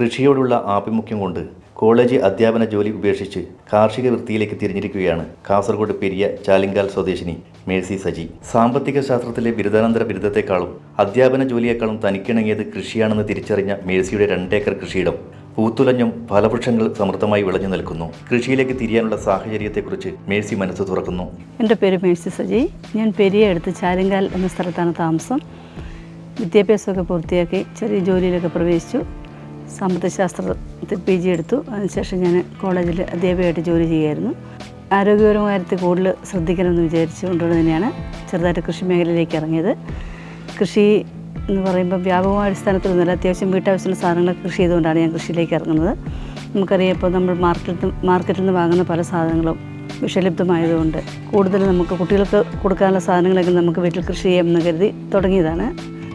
കൃഷിയോടുള്ള ആഭിമുഖ്യം കൊണ്ട് കോളേജ് അധ്യാപന ജോലി ഉപേക്ഷിച്ച് കാർഷിക വൃത്തിയിലേക്ക് തിരിഞ്ഞിരിക്കുകയാണ് കാസർഗോഡ് പെരിയ ചാലിങ്കാൽ സ്വദേശിനി മേഴ്സി സജി. സാമ്പത്തിക ശാസ്ത്രത്തിലെ ബിരുദാനന്തര ബിരുദത്തെക്കാളും അധ്യാപന ജോലിയേക്കാളും തനിക്കിണങ്ങിയത് കൃഷിയാണെന്ന് തിരിച്ചറിഞ്ഞ മേഴ്സിയുടെ രണ്ടേക്കർ കൃഷിയിടം പൂത്തുലഞ്ഞും ഫലവൃക്ഷങ്ങൾ സമൃദ്ധമായി വിളഞ്ഞു നിൽക്കുന്നു. കൃഷിയിലേക്ക് തിരിയാനുള്ള സാഹചര്യത്തെക്കുറിച്ച് മേഴ്സി മനസ്സ് തുറക്കുന്നു. എന്റെ പേര് മേഴ്സി സജി. ഞാൻ പെരിയ അടുത്ത് ചാലിങ്കാൽ എന്ന സ്ഥലത്താണ് താമസം. വിദ്യാഭ്യാസമൊക്കെ പൂർത്തിയാക്കി ചെറിയ ജോലിയിലൊക്കെ പ്രവേശിച്ചു. സാമ്പത്തിക ശാസ്ത്രത്തിൽ പി ജി എടുത്തു. അതിനുശേഷം ഞാൻ കോളേജിൽ അധ്യാപികയായിട്ട് ജോലി ചെയ്യുമായിരുന്നു ആരോഗ്യപരമായ കാര്യത്തിൽ കൂടുതൽ ശ്രദ്ധിക്കണമെന്ന് വിചാരിച്ചുകൊണ്ട് തന്നെയാണ് ചെറുതായിട്ട് കൃഷി മേഖലയിലേക്ക് ഇറങ്ങിയത്. കൃഷി എന്ന് പറയുമ്പോൾ വ്യാപകമായ അടിസ്ഥാനത്തിലൊന്നുമല്ല അത്യാവശ്യം വീട്ടാവശ്യമുള്ള സാധനങ്ങൾ കൃഷി ചെയ്തുകൊണ്ടാണ് ഞാൻ കൃഷിയിലേക്ക് ഇറങ്ങുന്നത്. നമുക്കറിയാം ഇപ്പോൾ നമ്മൾ മാർക്കറ്റിൽ മാർക്കറ്റിൽ നിന്ന് വാങ്ങുന്ന പല സാധനങ്ങളും വിഷലിപ്തമായതുകൊണ്ട് കൂടുതൽ നമുക്ക് കുട്ടികൾക്ക് കൊടുക്കാനുള്ള സാധനങ്ങളൊക്കെ നമുക്ക് വീട്ടിൽ കൃഷി ചെയ്യാമെന്ന് കരുതി തുടങ്ങിയതാണ്.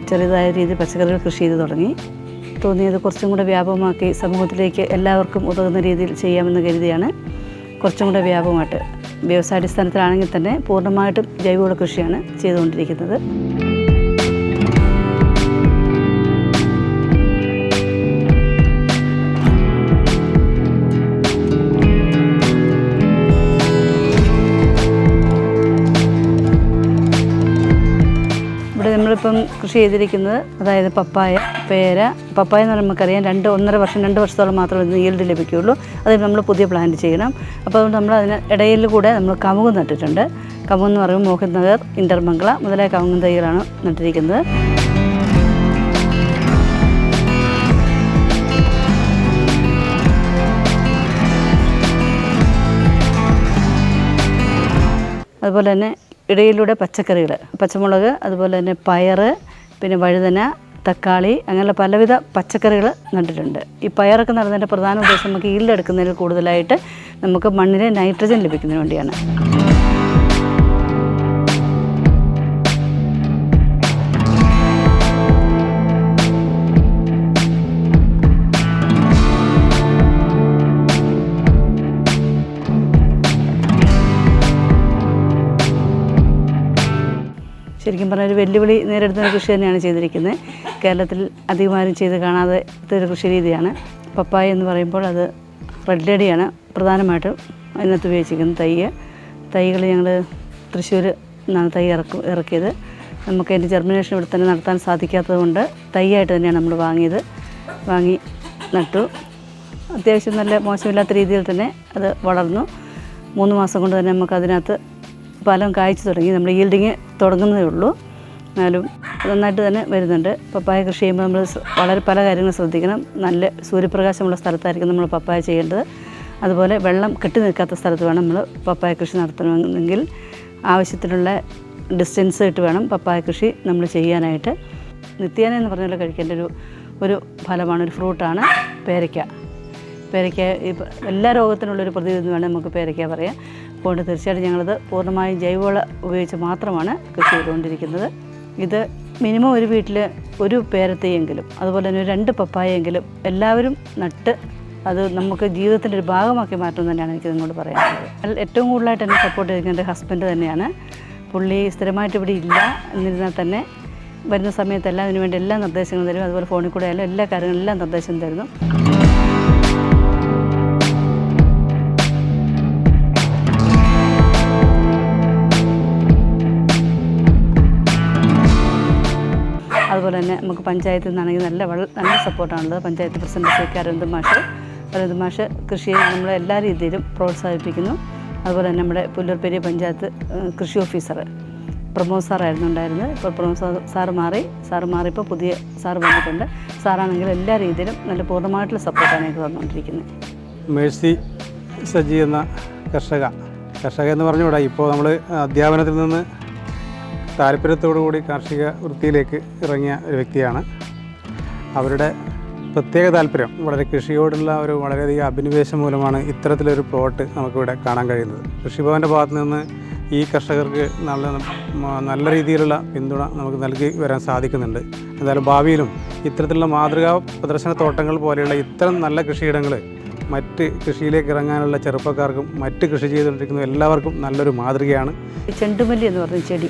ചെറിയതായ രീതിയിൽ പച്ചക്കറികൾ കൃഷി ചെയ്ത് തുടങ്ങി. തോന്നിയത് കുറച്ചും കൂടെ വ്യാപകമാക്കി സമൂഹത്തിലേക്ക് എല്ലാവർക്കും ഉതകുന്ന രീതിയിൽ ചെയ്യാമെന്ന് കരുതിയാണ് കുറച്ചും കൂടെ വ്യാപകമായിട്ട്. വ്യവസായാടിസ്ഥാനത്തിലാണെങ്കിൽ തന്നെ പൂർണമായിട്ടും ജൈവവള കൃഷിയാണ് ചെയ്തുകൊണ്ടിരിക്കുന്നത്. ഇവിടെ നമ്മളിപ്പം കൃഷി ചെയ്തിരിക്കുന്നത് അതായത് പപ്പായ. പേര പപ്പായ എന്ന് പറയുമ്പോൾ നമുക്കറിയാം. രണ്ട് ഒന്നര വർഷം രണ്ട് വർഷത്തോളം മാത്രമേ ഇതിന് ഈൽഡ് ലഭിക്കുകയുള്ളൂ. അത് നമ്മൾ പുതിയ പ്ലാന്റ് ചെയ്യണം. അപ്പോൾ അതുകൊണ്ട് നമ്മൾ അതിന് ഇടയിൽ കൂടെ നമ്മൾ കമുക് നട്ടിട്ടുണ്ട്. കമുക് എന്ന് പറയുമ്പോൾ മോഹൻ നഗർ ഇന്റർമംഗള മുതലായ കമുങ്ങൻ തൈകളാണ് നട്ടിരിക്കുന്നത്. അതുപോലെ തന്നെ ഇടയിലൂടെ പച്ചക്കറികൾ പച്ചമുളക് അതുപോലെ തന്നെ പയറ് പിന്നെ വഴുതന തക്കാളി അങ്ങനെയുള്ള പലവിധ പച്ചക്കറികൾ നട്ടിട്ടുണ്ട് ഈ പയറൊക്കെ നടന്നതിന്റെ പ്രധാന ഉദ്ദേശം നമുക്ക് ഈൽഡെടുക്കുന്നതിൽ കൂടുതലായിട്ട് നമുക്ക് മണ്ണിന് നൈട്രജൻ ലഭിക്കുന്നതിന് വേണ്ടിയാണ്. ശരിക്കും പറഞ്ഞാൽ ഒരു വെല്ലുവിളി നേരിടുന്ന കൃഷി തന്നെയാണ് ചെയ്തിരിക്കുന്നത്. കേരളത്തിൽ അധികമാരും ചെയ്ത് കാണാതെ ഒരു കൃഷി രീതിയാണ്. പപ്പായ എന്ന് പറയുമ്പോൾ അത് റെഡ് ലേഡിയാണ് പ്രധാനമായിട്ടും അതിനകത്ത് ഉപയോഗിച്ചിരിക്കുന്നത് തൈ തൈകൾ ഞങ്ങൾ തൃശ്ശൂർ നിന്നാണ് തൈ ഇറക്കു ഇറക്കിയത്. നമുക്ക് അതിന്റെ ജെർമിനേഷൻ ഇവിടെ തന്നെ നടത്താൻ സാധിക്കാത്തത് കൊണ്ട് തൈയായിട്ട് തന്നെയാണ് നമ്മൾ വാങ്ങിയത്. വാങ്ങി നട്ടു. അത്യാവശ്യം നല്ല മോശമില്ലാത്ത രീതിയിൽ തന്നെ അത് വളർന്നു. മൂന്ന് മാസം കൊണ്ട് തന്നെ നമുക്ക് അതിനകത്ത് ഫലം കായ്ച്ചു തുടങ്ങി. നമ്മൾ ഈൽഡിങ് തുടങ്ങുന്നതേ ഉള്ളൂ. എന്നാലും നന്നായിട്ട് തന്നെ വരുന്നുണ്ട്. പപ്പായ കൃഷി ചെയ്യുമ്പോൾ നമ്മൾ വളരെ പല കാര്യങ്ങളും ശ്രദ്ധിക്കണം. നല്ല സൂര്യപ്രകാശമുള്ള സ്ഥലത്തായിരിക്കും നമ്മൾ പപ്പായ ചെയ്യേണ്ടത്. അതുപോലെ വെള്ളം കെട്ടി നിൽക്കാത്ത സ്ഥലത്ത് വേണം നമ്മൾ പപ്പായ കൃഷി നടത്തണമെങ്കിൽ ആവശ്യത്തിനുള്ള ഡിസ്റ്റൻസ് ഇട്ട് വേണം പപ്പായ കൃഷി നമ്മൾ ചെയ്യാനായിട്ട്. നിത്യേന എന്ന് പറഞ്ഞാൽ കഴിക്കേണ്ട ഒരു ഒരു ഫലമാണ് ഒരു ഫ്രൂട്ടാണ് പേരയ്ക്ക. പേരയ്ക്ക ഇപ്പം എല്ലാ രോഗത്തിനുള്ളൊരു പ്രതിവിധി വേണം നമുക്ക് പേരയ്ക്ക പറയാം. അതുകൊണ്ട് തീർച്ചയായിട്ടും ഞങ്ങളത് പൂർണമായും ജൈവവള ഉപയോഗിച്ച് മാത്രമാണ് കൃഷി ചെയ്തുകൊണ്ടിരിക്കുന്നത്. ഇത് മിനിമം ഒരു വീട്ടിൽ ഒരു പേരത്തെയെങ്കിലും അതുപോലെ തന്നെ രണ്ട് പപ്പായെങ്കിലും എല്ലാവരും നട്ട് അത് നമുക്ക് ജീവിതത്തിന്റെ ഒരു ഭാഗമാക്കി മാറ്റം തന്നെയാണ് എനിക്ക് നിങ്ങളോട് പറയാനുള്ളത്. ഏറ്റവും കൂടുതലായിട്ട് എന്നെ സപ്പോർട്ട് ചെയ്തിരിക്കുന്ന എന്റെ ഹസ്ബൻഡ് തന്നെയാണ്. പുള്ളി സ്ഥിരമായിട്ട് ഇവിടെ ഇല്ല എന്നിരുന്നാൽ തന്നെ വരുന്ന സമയത്തെല്ലാം അതിനുവേണ്ടി എല്ലാ നിർദ്ദേശങ്ങളും തരും. അതുപോലെ ഫോണിൽ കൂടെ ആയാലും എല്ലാ കാര്യങ്ങളും എല്ലാ നിർദ്ദേശം തരുന്നു. അതുപോലെ തന്നെ നമുക്ക് പഞ്ചായത്തിൽ നിന്നാണെങ്കിൽ നല്ല നല്ല സപ്പോർട്ടാണുള്ളത്. Panchayat president C K Aravind മാഷ്. അരവിന്ദ് മാഷ് കൃഷിയെ നമ്മളെ എല്ലാ രീതിയിലും പ്രോത്സാഹിപ്പിക്കുന്നു. അതുപോലെ തന്നെ നമ്മുടെ പുല്ലൂർപ്പെരിയ പഞ്ചായത്ത് കൃഷി ഓഫീസർ പ്രമോദ് സാറായിരുന്നു ഉണ്ടായിരുന്നത്. ഇപ്പോൾ പ്രമോദ് സാർ സാറ് മാറി. സാറ് മാറിയപ്പോൾ പുതിയ സാറ് വന്നിട്ടുണ്ട്. സാറാണെങ്കിൽ എല്ലാ രീതിയിലും നല്ല പൂർണമായിട്ടുള്ള സപ്പോർട്ടാണ് എനിക്ക് തന്നുകൊണ്ടിരിക്കുന്നത്. മേഴ്സി സജി എന്ന കർഷക. കർഷക എന്ന് പറഞ്ഞുകൂടാ? ഇപ്പോൾ നമ്മൾ അധ്യാപനത്തിൽ നിന്ന് താല്പര്യത്തോടു കൂടി കാർഷിക വൃത്തിയിലേക്ക് ഇറങ്ങിയ ഒരു വ്യക്തിയാണ്. അവരുടെ പ്രത്യേക താല്പര്യം വളരെ കൃഷിയോടുള്ള ഒരു വളരെയധികം അഭിനിവേശം മൂലമാണ് ഇത്തരത്തിലൊരു പ്ലോട്ട് നമുക്കിവിടെ കാണാൻ കഴിയുന്നത്. കൃഷിഭവന്റെ ഭാഗത്ത് നിന്ന് ഈ കർഷകർക്ക് നല്ല നല്ല രീതിയിലുള്ള പിന്തുണ നമുക്ക് നൽകി വരാൻ സാധിക്കുന്നുണ്ട്. എന്തായാലും ഭാവിയിലും ഇത്തരത്തിലുള്ള മാതൃകാ പ്രദർശന തോട്ടങ്ങൾ പോലെയുള്ള ഇത്തരം നല്ല കൃഷിയിടങ്ങൾ മറ്റ് കൃഷിയിലേക്ക് ഇറങ്ങാനുള്ള ചെറുപ്പക്കാർക്കും മറ്റ് കൃഷി ചെയ്തുകൊണ്ടിരിക്കുന്ന എല്ലാവർക്കും നല്ലൊരു മാതൃകയാണ്. ചെണ്ടുമല്ലി എന്ന് പറഞ്ഞ ചെടി.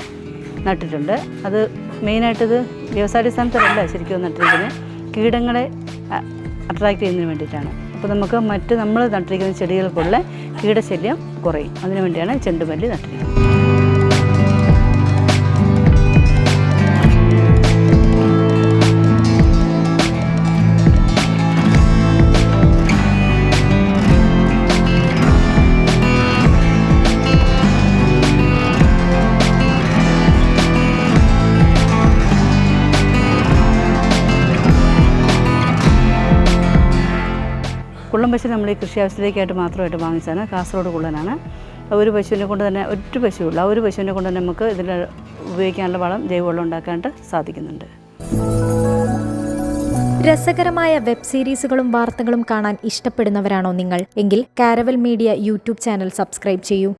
നട്ടിട്ടുണ്ട്. അത് മെയിനായിട്ടത് വ്യവസായാടിസ്ഥാനത്തിലല്ല ശരിക്കും നട്ടിരിക്കുന്നത്. കീടങ്ങളെ അട്രാക്റ്റ് ചെയ്യുന്നതിന് വേണ്ടിയിട്ടാണ്. അപ്പോൾ നമുക്ക് മറ്റ് നമ്മൾ നട്ടിരിക്കുന്ന ചെടികൾക്കുള്ള കീടശല്യം കുറയും. അതിനു വേണ്ടിയാണ് ചെണ്ടുമല്ലി നട്ടിരിക്കുന്നത്. കുള്ളം പശു നമ്മൾ ഈ കൃഷി ആവശ്യത്തിലേക്കായിട്ട് മാത്രമായിട്ട് വാങ്ങിച്ചതാണ്. കാസർഗോഡ് കുള്ളനാണ്. ഒരു പശുവിനെ കൊണ്ട് തന്നെ ഒറ്റ പശുവുള്ള ആ ഒരു പശുവിനെ കൊണ്ട് തന്നെ നമുക്ക് ഇതിൽ ഉപയോഗിക്കാനുള്ള വളം ജൈവവളം ഉണ്ടാക്കാനായിട്ട് സാധിക്കുന്നുണ്ട്. രസകരമായ വെബ് സീരീസുകളും വാർത്തകളും കാണാൻ ഇഷ്ടപ്പെടുന്നവരാണോ നിങ്ങൾ? എങ്കിൽ Caravel Media YouTube channel subscribe ചെയ്യൂ.